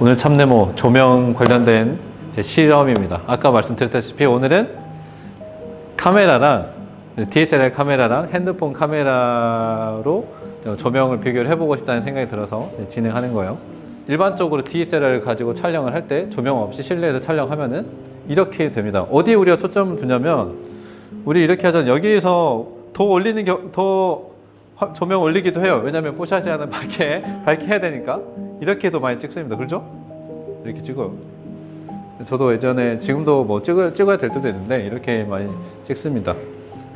오늘 참네모 조명 관련된 제 실험입니다. 아까 말씀드렸다시피 오늘은 카메라랑 DSLR 카메라랑 핸드폰 카메라로 조명을 비교를 해보고 싶다는 생각이 들어서 진행하는 거예요. 일반적으로 DSLR을 가지고 촬영을 할 때 조명 없이 실내에서 촬영하면은 이렇게 됩니다. 어디에 우리가 초점을 두냐면 우리 이렇게 하자면 여기에서 더 올리는 겨, 더 화- 조명 올리기도 해요. 왜냐하면 뽀샤지 않은 밝게 밝게 해야 되니까 이렇게도 많이 찍습니다. 그렇죠? 이렇게 찍어요. 저도 예전에 지금도 뭐 찍을 찍어야 될 때도 있는데 이렇게 많이 찍습니다.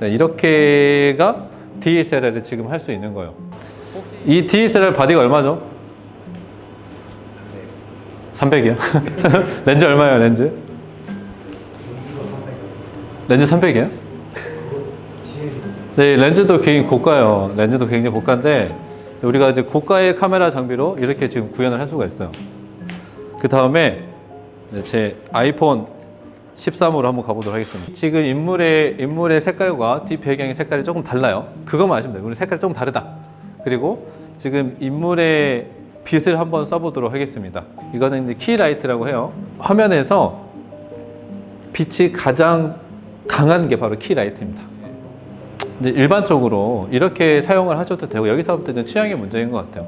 네, 이렇게가 DSLR을 지금 할 수 있는 거예요. 이 DSLR 바디가 얼마죠? 300이요? 렌즈 얼마예요, 렌즈? 렌즈 300이에요? 네, 렌즈도 굉장히 고가요. 렌즈도 굉장히 고가인데 우리가 이제 고가의 카메라 장비로 이렇게 지금 구현을 할 수가 있어요. 그 다음에 제 아이폰 13으로 한번 가보도록 하겠습니다. 지금 인물의 인물의 색깔과 뒷 배경의 색깔이 조금 달라요. 그것만 아시면 돼요. 우리 색깔이 조금 다르다. 그리고 지금 인물의 빛을 한번 써보도록 하겠습니다. 이거는 이제 키라이트라고 해요. 화면에서 빛이 가장 강한 게 바로 키라이트입니다. 근데 일반적으로 이렇게 사용을 하셔도 되고 여기서부터 는 취향의 문제인 것 같아요.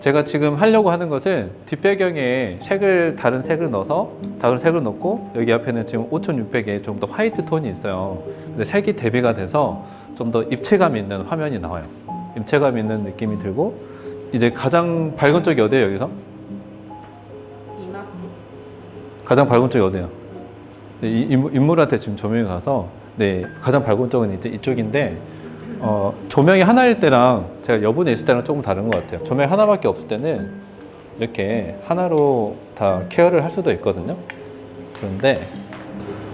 제가 지금 하려고 하는 것은 뒷배경에 색을 다른 색을 넣어서 다른 색을 넣고 여기 앞에는 지금 5600에 좀 더 화이트 톤이 있어요. 근데 색이 대비가 돼서 좀 더 입체감 있는 화면이 나와요. 입체감 있는 느낌이 들고 이제 가장 밝은 쪽이 어디예요 여기서? 가장 밝은 쪽이 어디예요? 인물한테 지금 조명이 가서 네 가장 밝은 쪽은 이제 이쪽인데 어, 조명이 하나일 때랑 제가 여분에 있을 때랑 조금 다른 것 같아요. 조명 이 하나밖에 없을 때는 이렇게 하나로 다 케어를 할 수도 있거든요. 그런데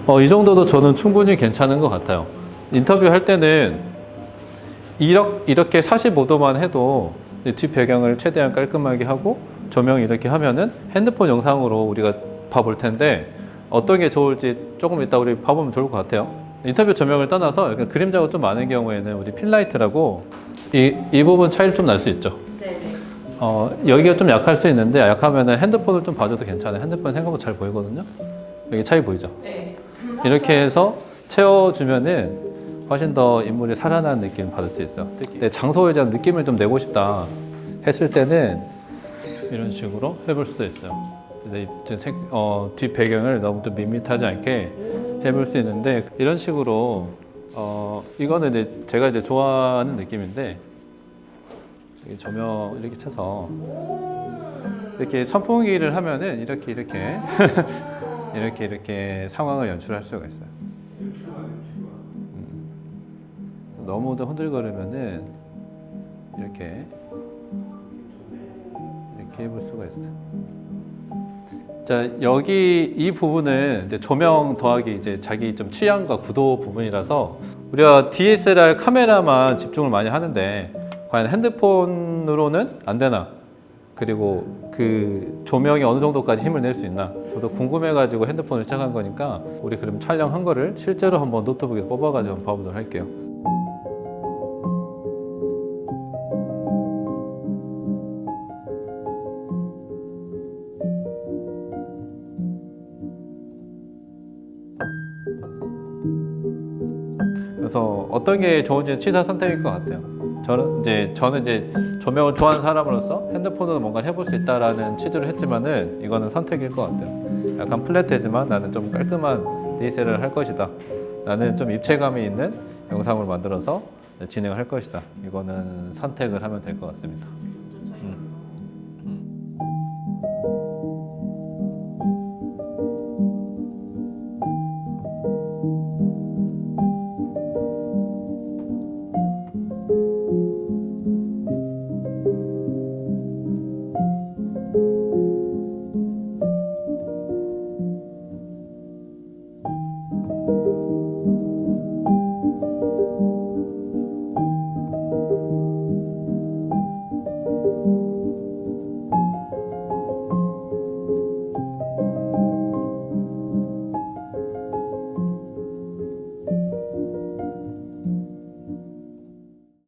어, 이 정도도 저는 충분히 괜찮은 것 같아요. 인터뷰 할 때는 이렇게, 이렇게 45도만 해도 이뒷 배경을 최대한 깔끔하게 하고 조명 이렇게 하면은 핸드폰 영상으로 우리가 봐볼 텐데 어떤 게 좋을지 조금 이따 우리 봐보면 좋을 것 같아요. 인터뷰 조명을 떠나서 약간 그림자가 좀 많은 경우에는 우리 필라이트라고 이, 이 부분 차이를 좀 날 수 있죠. 네네. 어, 여기가 좀 약할 수 있는데 약하면은 핸드폰을 좀 봐줘도 괜찮아요. 핸드폰 생각보다 잘 보이거든요. 여기 차이 보이죠? 네. 이렇게 해서 채워주면은 훨씬 더 인물이 살아나는 느낌을 받을 수 있어요. 특히 내 장소에 대한 느낌을 좀 내고 싶다 했을 때는 이런 식으로 해볼 수도 있어요. 이제 이제 색, 어, 뒷 배경을 너무 좀 밋밋하지 않게 해볼 수 있는데 이런 식으로 어, 이거는 이제 제가 이제 좋아하는 느낌인데 여기 조명 이렇게 쳐서 이렇게 선풍기를 하면은 이렇게 이렇게 이렇게 이렇게 상황을 연출할 수가 있어요. 음. 너무도 흔들거리면은 이렇게 이렇게 해볼 수가 있어요. 자 여기 이 부분은 이제 조명 더하기 이제 자기 좀 취향과 구도 부분이라서 우리가 DSLR 카메라만 집중을 많이 하는데 과연 핸드폰으로는 안 되나? 그리고 그 조명이 어느 정도까지 힘을 낼 수 있나? 저도 궁금해가지고 핸드폰을 시작한 거니까 우리 그럼 촬영한 거를 실제로 한번 노트북에 뽑아가지고 한번 봐보도록 할게요. 그래서 어떤 게 좋은지 취사 선택일 것 같아요. 저는 이제 저는 이제 조명을 좋아하는 사람으로서 핸드폰으로 뭔가 해볼 수 있다라는 취지로 했지만은 이거는 선택일 것 같아요. 약간 플랫하지만 나는 좀 깔끔한 DSLR을 할 것이다. 나는 좀 입체감이 있는 영상을 만들어서 진행을 할 것이다. 이거는 선택을 하면 될 것 같습니다.